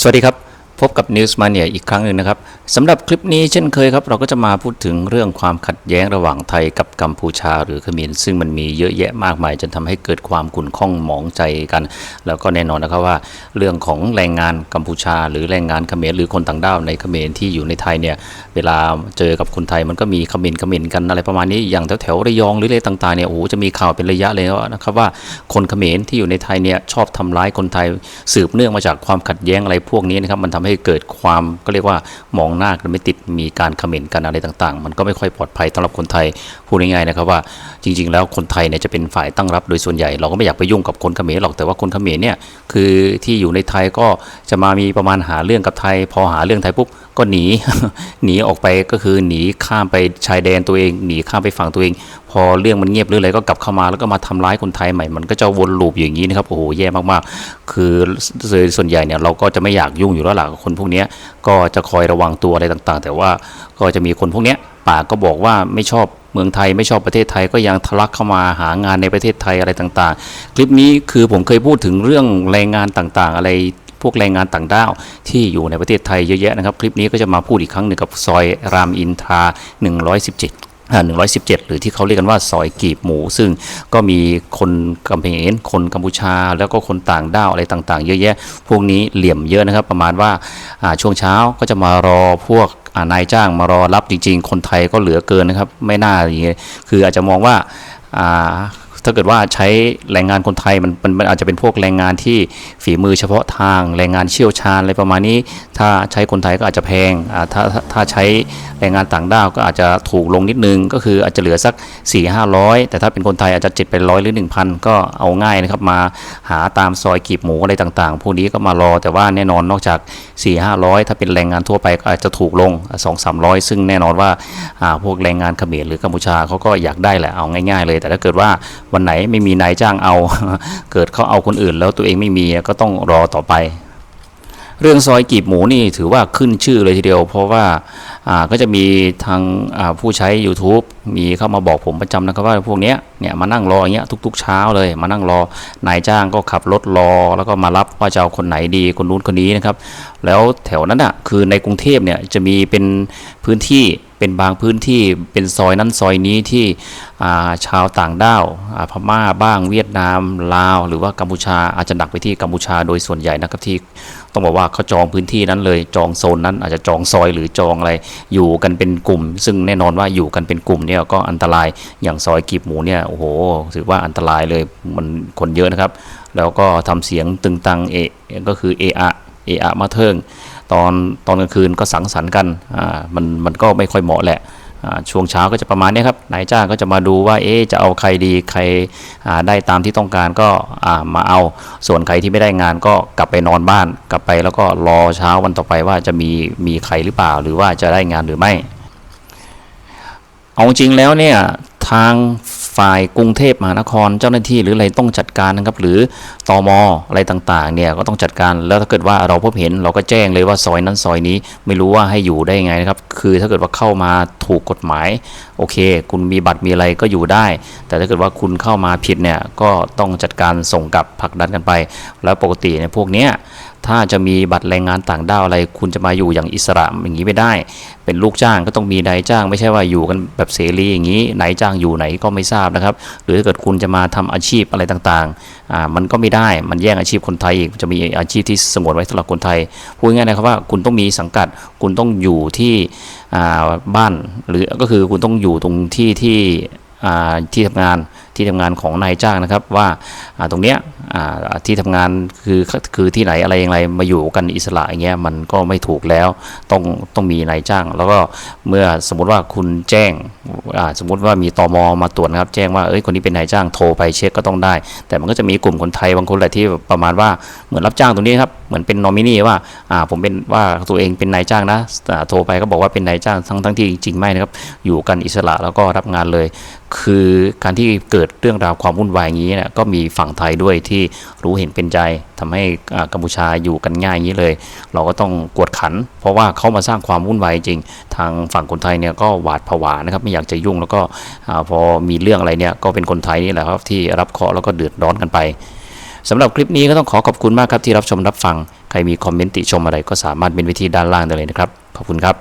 สวัสดีครับ พบกับ News Mania อีกครั้งหนึ่งนะครับสำหรับคลิปนี้เช่นเคยครับเราก็จะมาพูดถึงเรื่องความขัดแย้งระหว่างไทยกับกัมพูชา หรือเขมรซึ่งมันมีเยอะแยะมากมาย จนทำให้เกิดความขุ่นข้องหมองใจกัน แล้วก็แน่นอนนะครับว่า เรื่องของแรงงานกัมพูชา หรือแรงงานเขมรหรือคนต่างด้าวในเขมรที่อยู่ในไทยเนี่ยเวลาเจอกับคนไทยมันก็มีเขมรเขมรกันอะไรประมาณนี้อย่างแถวแถวระยองหรืออะไรต่างๆเนี่ยโอ้โหจะมีข่าวเป็นระยะเลยนะครับว่าคนเขมรที่อยู่ในไทยเนี่ยชอบทำร้ายคนไทยสืบเนื่องมาจากความขัดแย้งอะไรพวกนี้นะครับมันทำให้เกิดความก็เรียกว่ามองหน้ากันไม่ติดมีการเขมรกันอะไรต่างๆ มันก็ไม่ค่อยปลอดภัยสำหรับคนไทยพูดง่ายๆนะครับว่าจริง ๆ แล้วคนไทยเนี่ยจะเป็นฝ่ายตั้งรับโดยส่วนใหญ่เราก็ไม่อยากไปยุ่งกับคนเขมรหรอกแต่ว่าคนเขมรเนี่ยคือที่อยู่ในไทยก็จะมามีประมาณหาเรื่องกับไทย พอหาเรื่องไทยปุ๊บก็หนีหนีออกไปก็คือหนีข้ามไปชายแดนตัวเอง หนีข้ามไปฝั่งตัวเอง พอเรื่องมันเงียบหรืออะไรก็กลับเข้ามาแล้วก็มาทำร้ายคนไทยใหม่ มันก็จะวนลูปอย่างนี้นะครับโอ้โหแย่มากๆ คือส่วนใหญ่เนี่ยเราก็จะไม่อยากยุ่งอยู่แล้วหล่ะกับคนพวกนี้ก็จะคอยระวังตัวอะไรต่างๆ แต่ว่าก็จะมีคนพวกนี้ปากก็บอกว่าไม่ชอบเมืองไทยไม่ชอบประเทศไทยก็ยังทะลักเข้ามาหางานในประเทศไทยอะไรต่างๆ คลิปนี้คือผมเคยพูดถึงเรื่องแรงงานต่างๆ อะไรพวกแรงงานต่างด้าวที่อยู่ในประเทศไทยเยอะแยะนะครับ คลิปนี้ก็จะมาพูดอีกครั้งหนึ่งกับซอยรามอินทรา117 117 หรือที่เขาเรียกกันว่าซอยกีบหมู ซึ่งก็มีคนกัมพูชาคนกัมพูชา แล้วก็คนต่างด้าวอะไรต่างๆ เยอะแยะ พวกนี้เหลี่ยมเยอะนะครับ ประมาณว่าช่วงเช้าก็จะมารอพวกานายจ้างมารอรับจริง ๆ คนไทยก็เหลือเกินนะครับ ไม่น่าอย่างเงี้ยคืออาจจะมองว่า ถ้าเกิดว่าใช้แรงงานคนไทยมันมันอาจจะเป็นพวกแรงงานที่ฝีมือเฉพาะทางแรงงานเชี่ยวชาญอะไรประมาณนี้ ถ้าใช้คนไทยก็อาจจะแพงอ่าถ้าถ้าใช้แรงงานต่างด้าวก็อาจจะถูกลงนิดนึง ก็คืออาจจะเหลือสัก 4 5 0 0 แต่ถ้าเป็นคนไทยอาจจะ7เป็นร้อยหรือ 1,000 ก็เอาง่ายนะครับมาหาตามซอยกีบหมูอะไรต่างๆ พวกนี้ก็มารอแต่ว่าแน่นอนนอกจาก 4 5 0 0 ถ้าเป็นแรงงานทั่วไปก็อาจจะถูกลง 2 3 0 0 ซึ่งแน่นอนว่าอ่าพวกแรงงานเขมรหรือกัมพูชาเขาก็อยากได้แหละเอาง่าย ๆ เลย แต่ถ้าเกิดว่าวันไหนไม่มีนายจ้างเอา เกิดเขาเอาคนอื่น แล้วตัวเองไม่มีก็ต้องรอต่อไป เรื่องซอยกีบหมูนี่ถือว่าขึ้นชื่อเลยทีเดียว เพราะว่าก็จะมีทางผู้ใช้ YouTube มีเข้ามาบอกผมประจำนะครับว่าพวกเนี้ยเนี่ยมานั่งรออย่างเงี้ยทุก ๆ เช้าเลยมานั่งรอนายจ้างก็ขับรถรอ แล้วก็มารับว่าจะเอาคนไหนดีคนนู้นคนนี้นะครับ แล้วแถวนั้นอะคือในกรุงเทพเนี่ยจะมีเป็นพื้นที่ เป็นบางพื้นที่เป็นซอยนั้นซอยนี้ที่าชาวต่างด้าวาพม่าบ้างเวียดนามลาว หรือว่ากัมพูชาอาจจะหนักไปที่กัมพูชาโดยส่วนใหญ่นะครับที่ต้องบอกว่าเขาจองพื้นที่นั้นเลยจองโซนนั้นอาจจะจองซอยหรือจองอะไรอยู่กันเป็นกลุ่ม ซึ่งแน่นอนว่าอยู่กันเป็นกลุ่มเนี่ยก็อันตรายอย่างซอยกีบหมูเนี่ยโอ้โหถือว่าอันตรายเลยมันคนเยอะนะครับ แล้วก็ทำเสียงตึงตังเอก็คือเอะอะเออะมาเทิง ตอนตอนกลางคืนก็สังสรรค์กันอ่ามันมันก็ไม่ค่อยเหมาะแหละอ่าช่วงเช้าก็จะประมาณนี้ครับนายจ้างก็จะมาดูว่าเอ๊ะจะเอาใครดีใครอ่าได้ตามที่ต้องการก็อ่ามาเอาส่วนใครที่ไม่ได้งานก็กลับไปนอนบ้าน กลับไปแล้วก็รอเช้าวันต่อไปว่าจะมีมีใครหรือเปล่า หรือว่าจะได้งานหรือไม่ เอาจริงแล้วเนี่ยทาง ฝ่ายกรุงเทพมหานครเจ้าหน้าที่หรืออะไรต้องจัดการนะครับ หรือตอมอะไรต่างๆเนี่ยก็ต้องจัดการแล้วถ้าเกิดว่าเราพบเห็นเราก็แจ้งเลยว่าซอยนั้นซอยนี้ไม่รู้ว่าให้อยู่ได้ยังไงนะครับ คือถ้าเกิดว่าเข้ามาถูกกฎหมายโอเค คุณมีบัตรมีอะไรก็อยู่ได้ แต่ถ้าเกิดว่าคุณเข้ามาผิดเนี่ยก็ต้องจัดการส่งกลับผลักดันกันไป แล้วปกติเนี่ยพวกเนี้ย ถ้าจะมีบัตรแรงงานต่างด้าวอะไร คุณจะมาอยู่อย่างอิสระอย่างนี้ไม่ได้ เป็นลูกจ้างก็ต้องมีนายจ้าง ไม่ใช่ว่าอยู่กันแบบเสรีอย่างนี้นายจ้างอยู่ไหนก็ไม่ทราบนะครับ หรือถ้าเกิดคุณจะมาทำอาชีพอะไรต่างๆอ่ามันก็ไม่ได้มันแย่งอาชีพคนไทยอีกจะมีอาชีพที่สงวนไว้สำหรับคนไทยพูดง่ายๆนะครับว่าคุณต้องมีสังกัดคุณต้องอยู่ที่อ่าบ้านหรือก็คือคุณต้องอยู่ตรงที่ที่อ่าที่ทำงานที่ทำงานของนายจ้างนะครับว่าตรงเนี้ยที่ทำงานคือคือที่ไหนอะไรอย่างไรมาอยู่กันอิสระอย่างเงี้ยมันก็ไม่ถูกแล้วต้องต้องมีนายจ้าง แล้วก็เมื่อสมมุติว่าคุณแจ้งสมมุติว่ามีตมมาตรวจนะครับ แจ้งว่าเอ้ยคนนี้เป็นนายจ้างโทรไปเช็คก็ต้องได้ แต่มันก็จะมีกลุ่มคนไทยบางคนแหละที่ประมาณว่าเหมือนรับจ้างตรงนี้ครับเหมือนเป็นนอมินีว่าอ่าผมเป็นว่าตัวเองเป็นนายจ้างนะโทรไปก็บอกว่าเป็นนายจ้างทั้งทั้งที่จริงไม่นะครับอยู่กันอิสระแล้วก็รับงานเลย คือการที่เกิดเรื่องราวความวุ่นวายอย่างนี้นี่ยก็มีฝั่งไทยด้วยที่รู้เห็นเป็นใจทำให้กัมพูชาอยู่กันง่ายอย่างนี้เลย เราก็ต้องกวดขัน เพราะว่าเขามาสร้างความวุ่นวายจริง ทางฝั่งคนไทยเนี่ยก็หวาดผวานะครับไม่อยากจะยุ่งแล้วก็พอมีเรื่องอะไรเนี่ยก็เป็นคนไทยนี่แหละครับที่รับเคราะห์แล้วก็เดือดร้อนกันไปสำหรับคลิปนี้ก็ต้องขอขอบคุณมากครับที่รับชมรับฟัง ใครมีคอมเมนต์ติชมอะไรก็สามารถเป็นวิธีด้านล่างได้เลยนะครับ ขอบคุณครับ